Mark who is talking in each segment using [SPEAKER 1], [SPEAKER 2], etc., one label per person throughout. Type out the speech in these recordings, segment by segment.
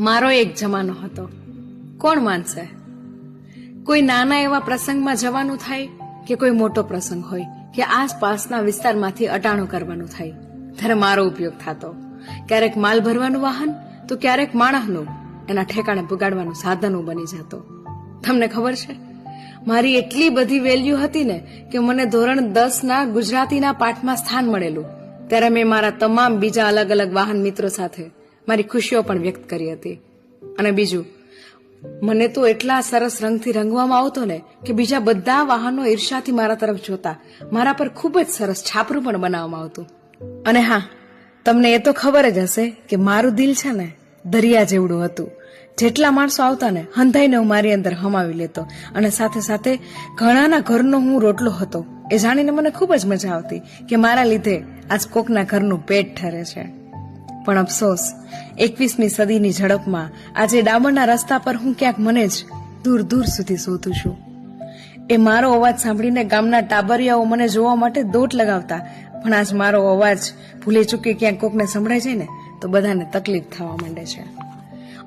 [SPEAKER 1] મારો એક જમાનો હતો. કોણ માનશે? કોઈ નાના એવા પ્રસંગમાં જવાનું થાય કે કોઈ મોટો પ્રસંગ હોય કે આસપાસના વિસ્તારમાંથી અટાણું કરવાનું થાય? ત્યારે મારો ઉપયોગ થતો. ક્યારેક માલ ભરવાનું વાહન, તો ક્યારેક માણસનું. એના ઠેકાણે પુગાડવાનું સાધનો બની જતો. તમને ખબર છે? મારી એટલી બધી વેલ્યુ હતી ને કે મને ધોરણ દસ ના ગુજરાતીના પાઠમાં સ્થાન મળેલું. ત્યારે મેં મારા તમામ બીજા અલગ અલગ વાહન મિત્રો સાથે મારી ખુશીઓ પણ વ્યક્ત કરી હતી. અને બીજું, મને તો એટલા સરસ રંગથી રંગવામાં આવતો ને કે બીજા બધા વાહનો ઈર્ષાથી મારા તરફ જોતા, મારા પર ખૂબ જ સરસ છાપરું પણ બનાવવામાં આવતું. અને હા, તમને એ તો ખબર જ હશે કે મારું દિલ છે ને દરિયા જેવડું હતું. જેટલા માણસો આવતા ને, હંધાઈને હું મારી અંદર હમાવી લેતો. અને સાથે સાથે ઘણાના ઘરનો હું રોટલો હતો. એ જાણીને મને ખૂબ જ મજા આવતી કે મારા લીધે આજ કોકના ઘરનું પેટ ઠરે છે. પણ અફસોસ. એકવીસમી સદીની ઝડપમાં આજે ડામરના રસ્તા પર હું ક્યાંક મને જ દૂર દૂર સુધી શોધું છું. એ મારો અવાજ સાંભળીને ગામના ટાબરિયાઓ મને જોવા માટે દોટ લગાવતા, પણ આજ મારો અવાજ ભૂલે ચૂકે ક્યાંક કોકને સંભળાય છે ને, તો બધાને તકલીફ થવા માંડે છે.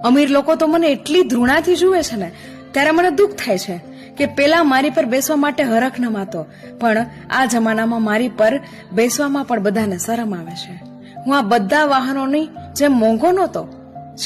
[SPEAKER 1] અમીર લોકો તો મને એટલી ધૃણાથી જુએ છે ને, ત્યારે મને દુઃખ થાય છે કે પેલા મારી પર બેસવા માટે હરખ ન માતો, પણ આ જમાનામાં મારી પર બેસવામાં પણ બધાને શરમ આવે છે. હું આ બધા વાહનોની જેમ મોંઘો નહોતો